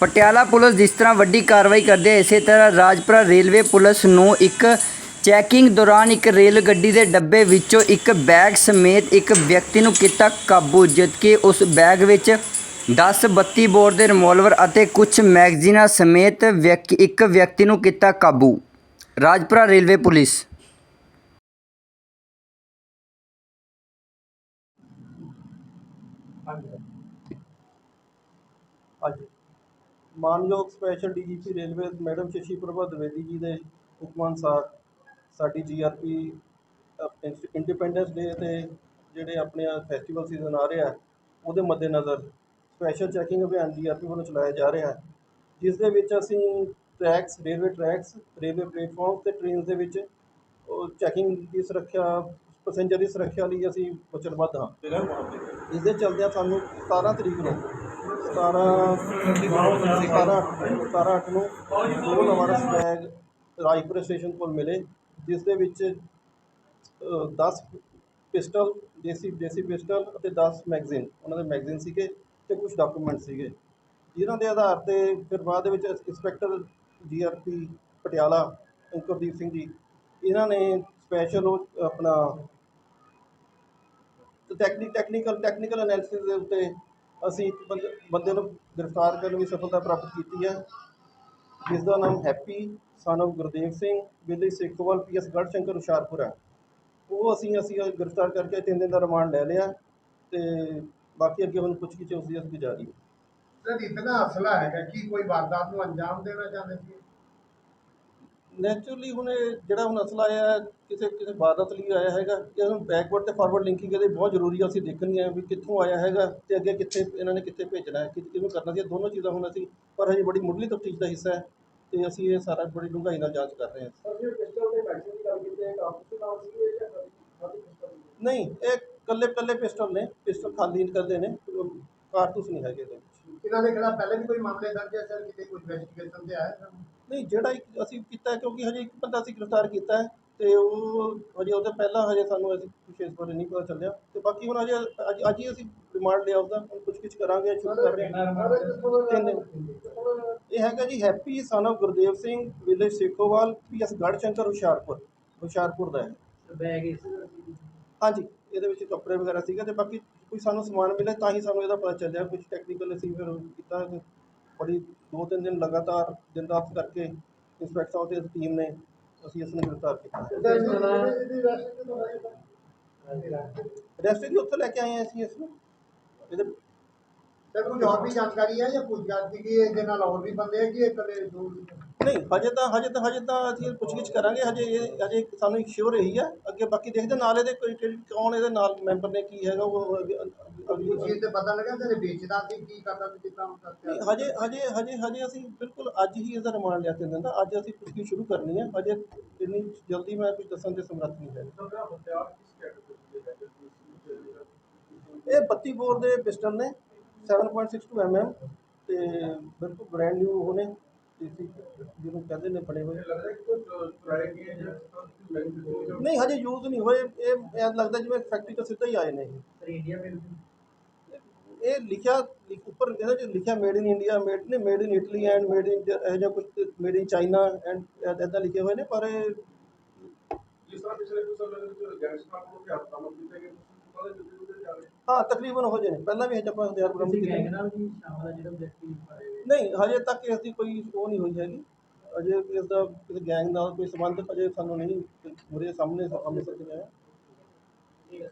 Patiala police ਜਿਸ ਤਰ੍ਹਾਂ ਵੱਡੀ ਕਾਰਵਾਈ ਕਰਦੇ ਹੈ ਇਸੇ ਤਰ੍ਹਾਂ ਰਾਜਪੁਰਾ ਰੇਲਵੇ ਪੁਲਿਸ ਨੂੰ ਇੱਕ ਚੈਕਿੰਗ ਦੌਰਾਨ ਇੱਕ ਰੇਲ ਗੱਡੀ ਦੇ ਡੱਬੇ ਵਿੱਚੋਂ ਇੱਕ ਬੈਗ ਸਮੇਤ ਇੱਕ ਵਿਅਕਤੀ ਨੂੰ ਕੀਤਾ ਕਾਬੂ, ਜਦਕਿ ਉਸ ਬੈਗ ਵਿੱਚ 10 32 ਬੋਰ ਦੇ ਰਿਵਾਲਵਰ ਅਤੇ ਕੁਝ ਮੈਗਜ਼ੀਨਾਂ ਸਮੇਤ ਵਿਅਕ- ਇੱਕ ਵਿਅਕਤੀ ਨੂੰ ਕੀਤਾ ਕਾਬੂ। ਰਾਜਪੁਰਾ ਰੇਲਵੇ ਪੁਲਿਸ ਹਾਂਜੀ। ਮਾਨਯੋਗ special DGP railway madam Shashi Prabha Dwivedi ji ਦੇ ਹੁਕਮ ਅਨੁਸਾਰ ਸਾਡੀ ਜੀਆਰਪੀ ਇੰਡੀਪੈਂਡੈਂਸ ਡੇ ਤੇ ਜਿਹੜੇ ਆਪਣੇ ਫੈਸਟੀਵਲ ਸੀਜ਼ਨ ਆ ਰਿਹਾ ਉਹਦੇ ਮੱਦੇਨਜ਼ਰ ਸਪੈਸ਼ਲ ਚੈਕਿੰਗ ਅਭਿਆਨ ਜੀਆਰਪੀ ਵੱਲੋਂ ਚਲਾਇਆ ਜਾ ਰਿਹਾ ਜਿਸ ਦੇ ਵਿੱਚ ਅਸੀਂ tracks railway tracks railway platform ਤੇ ਟ੍ਰੇਨਸ ਦੇ ਵਿੱਚ ਚੈਕਿੰਗ ਦੀ ਸੁਰੱਖਿਆ ਪੈਸੇਂਜਰ ਦੀ ਸੁਰੱਖਿਆ ਲਈ ਅਸੀਂ ਵਚਨਬੱਧ ਹਾਂ। ਇਸ ਦੇ ਚਲਦਿਆਂ ਸਾਨੂੰ 17 ਤਰੀਕ ਨੂੰ 17 17 17 ਅੱਠ ਨੂੰ ਦੋ ਲਵਾਰਸ ਬੈਗ ਰਾਜਪੁਰ ਸਟੇਸ਼ਨ ਕੋਲ ਮਿਲੇ, ਜਿਸ ਦੇ ਵਿੱਚ 10 ਪਿਸਟਲ, ਦੇਸੀ ਦੇਸੀ ਪਿਸਟਲ ਅਤੇ 10 ਮੈਗਜ਼ੀਨ, ਉਹਨਾਂ ਦੇ ਮੈਗਜ਼ੀਨ ਸੀਗੇ ਤੇ ਕੁਝ ਡਾਕੂਮੈਂਟ ਸੀਗੇ। ਜਿਨ੍ਹਾਂ ਦੇ ਆਧਾਰ ਤੇ ਫਿਰ ਬਾਅਦ ਦੇ ਵਿੱਚ ਇੰਸਪੈਕਟਰ ਜੀਆਰਪੀ ਪਟਿਆਲਾ, ਅੰਕਰਦੀਪ ਸਿੰਘ ਜੀ, ਇਹਨਾਂ ਨੇ ਸਪੈਸ਼ਲ ਆਪਣਾ ਟੈਕਨੀਕ ਟੈਕਨੀਕਲ ਟੈਕਨੀਕਲ ਐਨਾਲਿਸਿਸ ਦੇ ਉੱਤੇ ਅਸੀਂ ਇੱਕ ਬੰਦੇ ਬੰਦੇ ਨੂੰ ਗ੍ਰਿਫਤਾਰ ਕਰਨ ਦੀ ਸਫਲਤਾ ਪ੍ਰਾਪਤ ਕੀਤੀ ਹੈ। ਜਿਸ ਦਾ ਨਾਮ Happy, son of Gurdev Singh village Sekhowal PS Garhshankar Hoshiarpur ਹੈ। ਉਹ ਅਸੀਂ ਅਸੀਂ ਗ੍ਰਿਫਤਾਰ ਕਰਕੇ ਤਿੰਨ ਦਿਨ ਦਾ ਰਿਮਾਂਡ ਲੈ ਲਿਆ ਤੇ ਬਾਕੀ ਅੱਗੇ ਹੁਣ ਪੁੱਛਗਿੱਛ ਉਸਦੀ ਅਸੀਂ ਜਾਰੀ ਹੈ। ਸਰ, ਇਤਨਾ ਅਸਲਾ ਹੈਗਾ ਕਿ ਕੋਈ ਵਾਰਦਾਤ ਨੂੰ ਅੰਜਾਮ ਦੇਣਾ ਚਾਹੁੰਦੇ ਸੀ? ਨੈਚੁਰਲੀ ਹੁਣ ਇਹ ਜਿਹੜਾ ਹੁਣ ਅਸਲਾ ਆਇਆ ਹੈ, ਕਿਸੇ ਕਿਸੇ ਵਾਰਦਾਤ ਲਈ ਆਇਆ ਹੈਗਾ ਇਹ ਹੁਣ ਬੈਕਵਰਡ ਤੇ ਫਾਰਵਰਡ ਲਿੰਕਿੰਗ ਇਹਦੇ ਬਹੁਤ ਜ਼ਰੂਰੀ ਆ ਅਸੀਂ ਦੇਖਣੀ ਹੈ ਵੀ ਕਿੱਥੋਂ ਆਇਆ ਹੈਗਾ ਤੇ ਅੱਗੇ ਕਿੱਥੇ ਇਹਨਾਂ ਨੇ ਕਿੱਥੇ ਭੇਜਣਾ ਹੈ ਕਿ ਕਿਹਨੂੰ ਕਰਨਾ ਸੀ ਇਹ ਦੋਨੋਂ ਚੀਜ਼ਾਂ ਹੁਣ ਅਸੀਂ ਪਰ ਹਜੇ ਬੜੀ ਮੁੱਢਲੀ ਤਫਤੀਸ਼ ਦਾ ਹਿੱਸਾ ਹੈ ਤੇ ਅਸੀਂ ਇਹ ਸਾਰਾ ਬੜੀ ਡੂੰਘਾਈ ਨਾਲ ਜਾਂਚ ਕਰ ਰਹੇ ਹਾਂ। ਸਰ ਜੇ ਪਿਸਟਲ ਦੇ ਮੈਗਜ਼ੀਨ ਦੀ ਗੱਲ ਕੀਤੀ ਹੈ ਕਾਫੀ ਨਾਮ ਸੀ ਜਾਂ ਖਾਲੀ ਪਿਸਟਲ ਨਹੀਂ ਇਹ ਕੱਲੇ ਕੱਲੇ ਪਿਸਟਲ ਨੇ ਪਿਸਟਲ ਖਾਲੀ ਕਰਦੇ ਨੇ ਕਾਰਤੂਸ ਨਹੀਂ ਹੈਗੇ ਇਹਦੇ ਵਿੱਚ। ਇਹਨਾਂ ਦੇ ਖਿਲਾਫ ਪਹਿਲੇ ਵੀ ਕੋਈ ਮਾਮਲੇ ਦਰਜ ਹੈ ਸਰ ਕਿਤੇ ਕੋਈ ਇਨਵੈਸਟੀਗੇਸ਼ਨ ਤੇ ਆਇਆ ਸਰ ਨਹੀਂ ਜਿਹੜਾ ਇੱਕ ਅਸੀਂ ਕੀਤਾ ਕਿਉਂਕਿ ਹਜੇ ਇੱਕ ਬੰਦਾ ਅਸੀਂ ਗ੍ਰਿਫਤਾਰ ਕੀਤਾ ਹੈ ਤੇ ਉਹ ਹਜੇ ਉਹਦੇ ਪਹਿਲਾਂ ਹਜੇ ਸਾਨੂੰ ਅਸੀਂ ਕੁਛ ਇਸ ਬਾਰੇ ਨਹੀਂ ਪਤਾ ਚੱਲਿਆ ਤੇ ਬਾਕੀ ਹੁਣ ਹਜੇ ਅੱਜ ਅੱਜ ਹੀ ਅਸੀਂ ਰਿਮਾਂਡ ਲਿਆ ਉਹਦਾ ਹੁਣ ਪੁੱਛ ਗਿੱਛ ਕਰਾਂਗੇ ਸ਼ੁਰੂ ਕਰ ਰਹੇ ਹਾਂ ਤਿੰਨ ਦਿਨ। ਇਹ ਹੈਗਾ ਜੀ Happy son of Gurdev Singh village Sekhowal PS Garhshankar Hoshiarpur Hoshiarpur ਦਾ ਹੈ। ਬੈਗ ਇਸ ਹਾਂਜੀ ਇਹਦੇ ਵਿੱਚ ਕੱਪੜੇ ਵਗੈਰਾ ਸੀਗੇ ਤੇ ਬਾਕੀ ਕੋਈ ਸਾਨੂੰ ਸਮਾਨ ਮਿਲਿਆ ਤਾਂ ਹੀ ਸਾਨੂੰ ਇਹਦਾ ਪਤਾ ਚੱਲਿਆ ਕੁਝ ਟੈਕਨੀਕਲ ਅਸੀਂ ਫਿਰ ਕੀਤਾ। ਤੇ ਬੜੀ ਦੋ ਤਿੰਨ ਦਿਨ ਲਗਾਤਾਰ ਦਿਨ ਰਾਤ ਕਰਕੇ ਇੰਸਪੈਕਟਰ ਸਾਹਿਬ ਤੇ ਟੀਮ ਨੇ ਅਸੀਂ ਇਸ ਨੂੰ ਗ੍ਰਿਫਤਾਰ ਕੀਤਾ। ਰੈਸਟ ਦੀ ਉੱਥੇ ਲੈ ਕੇ ਆਏ ਹਾਂ ਅਸੀਂ ਇਸ ਨੂੰ। ਇਹਦੇ ਸਰ ਕੁਝ ਹੋਰ ਵੀ ਜਾਣਕਾਰੀ ਹੈ ਜਾਂ ਪੁੱਛਗਿੱਛ ਦੀ ਕਿ ਇਹਦੇ ਨਾਲ ਹੋਰ ਵੀ ਬੰਦੇ ਹੈ ਕਿ ਇਹ ਇਕੱਲੇ ਦੋ? ਨਹੀਂ ਹਜੇ ਤਾਂ ਹਜੇ ਤਾਂ ਹਜੇ ਤਾਂ ਅਸੀਂ ਪੁੱਛਗਿੱਛ ਕਰਾਂਗੇ ਹਜੇ ਇਹ ਹਜੇ ਸਾਨੂੰ ਇੱਕ ਸ਼ੋਰ ਇਹੀ ਹੈ ਅੱਗੇ ਬਾਕੀ ਦੇਖਦੇ ਨਾਲ ਇਹਦੇ ਕੋਈ ਕਿਹੜੀ- ਕੌਣ ਇਹਦੇ ਨਾਲ ਮੈਂਬਰ ਨੇ ਕੀ ਹੈਗਾ ਉਹ ਅੱਗੇ- ਅੱਗੇ- ਅਗਲੀ ਕੁਝ ਚੀਜ਼ ਤੇ ਪਤਾ ਲੱਗਾ ਤੇ ਵੇਚਦਾ ਸੀ ਕੀ ਕਰਦਾ ਸੀ ਕਿੱਦਾਂ ਕਰਦਾ? ਨਹੀਂ, ਹਜੇ ਹਜੇ ਹਜੇ ਹਜੇ ਅਸੀਂ ਬਿਲਕੁਲ ਅੱਜ ਹੀ ਇਸਦਾ ਰਿਮਾਂਡ ਲਿਆ ਤਿੰਨ ਦਿਨ ਦਾ ਅੱਜ ਅਸੀਂ ਪੁੱਛਗਿੱਛ ਸ਼ੁਰੂ ਕਰਨੀ ਹੈ ਹਜੇ ਇੰਨੀ ਜਲਦੀ ਮੈਂ ਕੁਝ ਦੱਸਣ ਦੇ ਸਮਰੱਥ ਨਹੀਂ ਹੈ ਇਹ 32 ਬੋਰ ਦੇ ਪਿਸਟਲ ਨੇ 7.62 mm ਤੇ ਬਿਲਕੁਲ ਬ੍ਰਾਂਡ ਨਿਊ ਉਹ ਨੇ ਦੇਸੀ ਜਿਹਨੂੰ ਕਹਿੰਦੇ ਨੇ ਬੜੇ ਹੋਏ ਨਹੀਂ, ਹਜੇ ਯੂਜ਼ ਨਹੀਂ ਹੋਏ ਇਹ ਐਂ ਲੱਗਦਾ ਜਿਵੇਂ ਫੈਕਟਰੀ ਤੋਂ ਸਿੱਧਾ ਹੀ ਆਏ ਨੇ ਇਹ। ਇਹ ਲਿਖਿਆ, ਲਿਖ- ਉੱਪਰ ਇਹਦੇ ਚ ਲਿਖਿਆ ਮੇਡ ਇਨ ਇੰਡੀਆ ਮੇਡ ਨੇ made in Italy and made in ਇਹ ਜਿਹਾ ਕੁਝ ਮੇਡ ਇਨ ਚਾਈਨਾ ਐਂਡ ਇਦਾਂ ਲਿਖੇ ਹੋਏ ਨੇ, ਪਰ ਇਹ ਜਿਸ ਤਰ੍ਹਾਂ ਪਿਛਲੇ ਕੁਝ ਸਾਲਾਂ ਵਿੱਚ ਗੈਂਗਸਟਰਾਂ ਕੋਲੋਂ ਹਥਿਆਰ ਬਰਾਮਦ ਕੀਤੇ ਗਏ ਹਾਂ ਤਕਰੀਬਨ ਹੋ ਜੇ ਨੇ ਪਹਿਲਾਂ ਵੀ ਇਹ ਜਪਾ ਹਥਿਆਰ ਬਰਾਮਦ ਕਿਸੇ ਕੀਤੇ ਗੈਂਗ ਨੇ। ਨਾਲ ਵੀ ਸ਼ਾਮਲ ਹੈ ਜਿਹੜਾ ਵਿਅਕਤੀ ਫੜੇ ਗਏ। ਨਹੀਂ ਹਜੇ ਤੱਕ ਇਸ ਦੀ ਕੋਈ ਉਹ ਨਹੀਂ ਹੋਈ ਹੈਗੀ ਅਜੇ ਇਸ ਦਾ ਕਿਸੇ ਗੈਂਗ ਨਾਲ ਕੋਈ ਸੰਬੰਧ ਅਜੇ ਸਾਨੂੰ ਨਹੀਂ ਮੁਰੇ ਸਾਹਮਣੇ ਅੰਮ੍ਰਿਤਸਰ ਚ ਆਇਆ ਠੀਕ ਹੈ